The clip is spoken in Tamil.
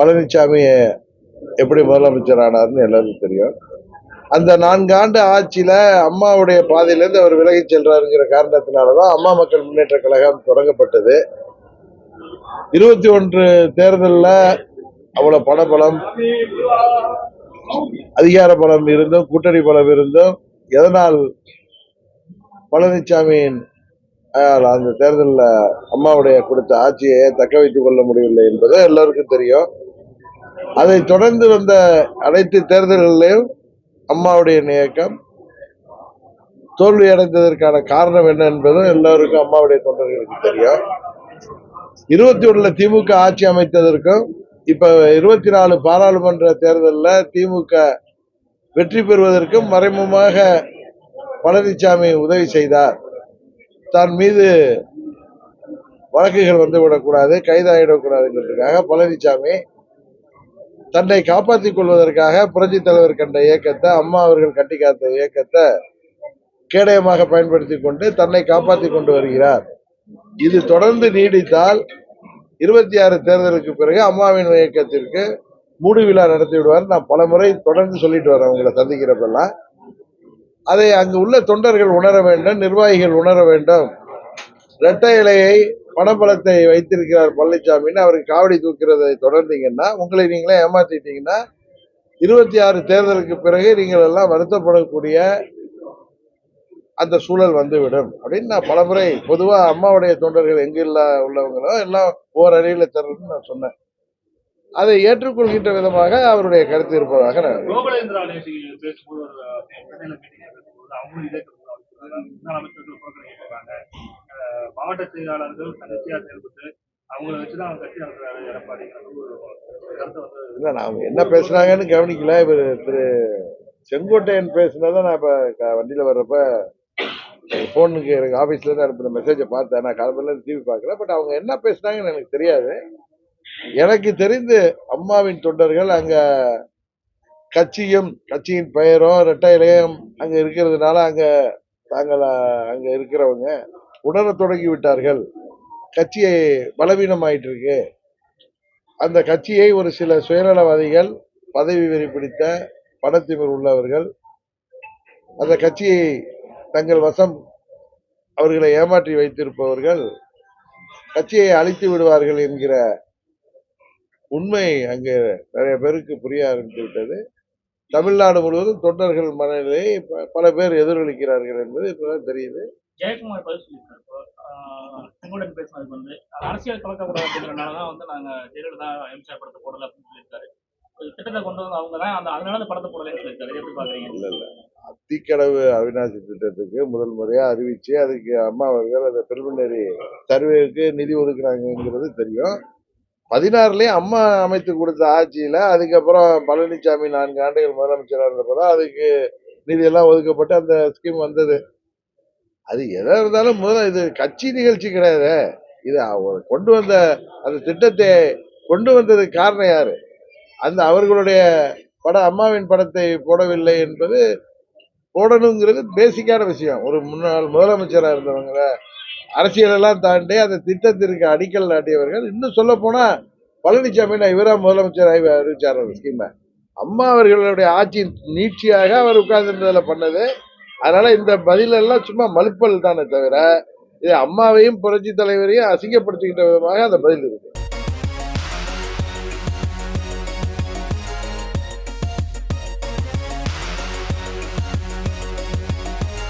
பழனிசாமி எப்படி முதலமைச்சர் ஆனார்னு எல்லாருக்கும் தெரியும். அந்த நான்காண்டு ஆட்சியில் அம்மாவுடைய பாதையிலேருந்து அவர் விலகி செல்றாருங்கிற காரணத்தினால தான் அம்மா மக்கள் முன்னேற்ற கழகம் தொடங்கப்பட்டது. இருபத்தி ஒன்று தேர்தலில் அவ்வளோ பணபலம் அதிகார பலம் இருந்தும் கூட்டணி பலம் இருந்தும் எதனால் பழனிசாமியின் ஆஹ், அந்த தேர்தலில் அம்மாவுடைய கொடுத்த ஆட்சியை தக்க வைத்துக் கொள்ள முடியவில்லை என்பது எல்லாருக்கும் தெரியும். அதை தொடர்ந்து வந்த அனைத்து தேர்தல்களிலும் அம்மாவுடைய இயக்கம் தோல்வி அடைந்ததற்கான காரணம் என்ன என்பதும் எல்லோருக்கும் அம்மாவுடைய தொண்டர்களுக்கு தெரியும். இருபத்தி ஒண்ணுல திமுக ஆட்சி அமைத்ததற்கும் இப்ப இருபத்தி நாலு பாராளுமன்ற தேர்தலில் திமுக வெற்றி பெறுவதற்கும் மறைமுகமாக பழனிசாமி உதவி செய்தார். தன் மீது வழக்குகள் வந்துவிடக்கூடாது கைதாகிடக்கூடாதுங்கிறதுக்காக பழனிசாமி தன்னை காப்பாற்றிக் கொள்வதற்காக புரட்சி தலைவர் கண்ட இயக்கத்தை அம்மா அவர்கள் கட்டி காத்த இயக்கத்தை கேடயமாக பயன்படுத்தி கொண்டு தன்னை காப்பாற்றிக் கொண்டு வருகிறார். இது தொடர்ந்து நீடித்தால் இருபத்தி ஆறு தேர்தலுக்கு பிறகு அம்மாவின் இயக்கத்திற்கு மூடு விழா நடத்தி விடுவார். நான் பல முறை தொடர்ந்து சொல்லிட்டு வரேன் உங்களை சந்திக்கிறப்பெல்லாம். அதை அங்கு உள்ள தொண்டர்கள் உணர வேண்டும் நிர்வாகிகள் உணர வேண்டும். இரட்டை இலையை பணபலத்தை வைத்திருக்கிறார் பழனிசாமின்னு அவருக்கு காவடி தூக்கிறதை தொடர்ந்தீங்கன்னா உங்களை நீங்களே ஏமாத்திட்டீங்கன்னா இருபத்தி ஆறு தேர்தலுக்கு பிறகு நீங்கள் எல்லாம் வருத்தப்படக்கூடிய அந்த சூழல் வந்துவிடும். அப்படின்னு நான் பலமுறை பொதுவாக அம்மாவுடைய தொண்டர்கள் எங்கில்ல உள்ளவங்களோ எல்லாம் ஓர் தரணும்னு நான் சொன்னேன். அதை ஏற்றுக்கொள்கின்ற விதமாக அவருடைய கருத்து இருப்பதாக நான் பேசும்போது ஒரு சென்னையில மீட்டிங் பேசும்போது அவங்களும் இதே கருத்து தான் வச்சிருக்காங்க. முன்னாள் அமைச்சர்கள் புறக்கணிக்கிறாங்க அஹ் மாவட்ட செயலாளர்கள் தன்னிச்சையா செயல்பட்டு அவங்கள வச்சுதான் அவங்க கட்சி நடத்துறாரு எடப்பாடி ஒரு வந்து நான் என்ன பேசுனாங்கன்னு கவனிக்கல. இவர் திரு செங்கோட்டையன் பேசுனதை நான் இப்போ வண்டியில் வர்றப்ப ஃபோனுக்கு எனக்கு ஆஃபீஸ்லேருந்து அனுப்பின மெசேஜை பார்த்தேன். நான் காலம்பரில டிவி பார்க்கல. பட் அவங்க என்ன பேசுனாங்கன்னு எனக்கு தெரியாது. எனக்கு தெரிந்து அம்மாவின் தொண்டர்கள் அங்கே கட்சியும் கட்சியின் பெயரும் இரட்டை இலையும் அங்கே இருக்கிறதுனால அங்கே தாங்கள் அங்கே இருக்கிறவங்க உணரத் தொடங்கி விட்டார்கள் கட்சியை பலவீனமாயிட்டு இருக்கு அந்த கட்சியை ஒரு சில சுயநலவாதிகள் பதவி வெறி பிடித்த பணத்திமிர் உள்ளவர்கள் அந்த கட்சியை தங்கள் வசம் அவர்களை ஏமாற்றி வைத்திருப்பவர்கள் கட்சியை அழித்து விடுவார்கள் என்கிற உண்மை அங்கே நிறைய பேருக்கு புரிய ஆரம்பித்து விட்டது. தமிழ்நாடு முழுவதும் தொண்டர்கள் மனநிலையை ப- பல பேர் எதிரொலிக்கிறார்கள் என்பது இப்போதான் தெரியுது. ஜெயக்குமார் பதில் சொல்லியிருக்காரு. இப்போ ஆஹ் செங்கோடன் பேசினதுக்கு வந்து அரசியல் கலக்கக்கூடாது அப்படிங்கிறனால தான் வந்து நாங்க ஜெயலலிதா எம்ஜிஆர் படத்தை போடல அப்படின்னு சொல்லியிருக்காரு. திட்டத்தை கொண்டு வந்து அவங்க தான் அந்த அதனால அந்த படத்தை போடலன்னு சொல்லியிருக்காரு. எப்படி பாக்குறீங்க? அத்திக்கடவு அவிநாசி திட்டத்துக்கு முதல் முறையாக அறிவித்து அதுக்கு அம்மா அவர்கள் அந்த பிரிமினரி சர்வேவுக்கு நிதி ஒதுக்குறாங்கிறது தெரியும். பதினாறுலேயும் அம்மா அமைத்து கொடுத்த ஆட்சியில் அதுக்கப்புறம் பழனிசாமி நான்கு ஆண்டுகள் முதலமைச்சராக இருந்தப்பதான் அதுக்கு நிதியெல்லாம் ஒதுக்கப்பட்டு அந்த ஸ்கீம் வந்தது. அது எதாக இருந்தாலும் முதல்ல இது கட்சி நிகழ்ச்சி கிடையாது. இது அவர் கொண்டு வந்த அந்த திட்டத்தை கொண்டு வந்ததுக்கு காரணம் யாரு? அந்த அவர்களுடைய பட அம்மாவின் படத்தை போடவில்லை என்பது போடணுங்கிறது பேசிக்கான விஷயம். ஒரு முன்னாள் முதலமைச்சராக இருந்தவங்கள அரசியலெல்லாம் தாண்டி அந்த திட்டத்திற்கு அடிக்கல் நாட்டியவர்கள். இன்னும் சொல்ல போனால் பழனிசாமி நான் இவரா முதலமைச்சர் அறிவிச்சார். அந்த ஸ்கீமை. அம்மா அவர்களுடைய ஆட்சியின் நீட்சியாக அவர் உட்கார்ந்துருந்ததில் பண்ணது. அதனால இந்த பதில் எல்லாம் சும்மா மலுப்பல் தானே தவிர இது அம்மாவையும் புரட்சி தலைவரையும் அசிங்கப்படுத்திக்கிட்ட விதமாக அந்த பதில் இருக்கு.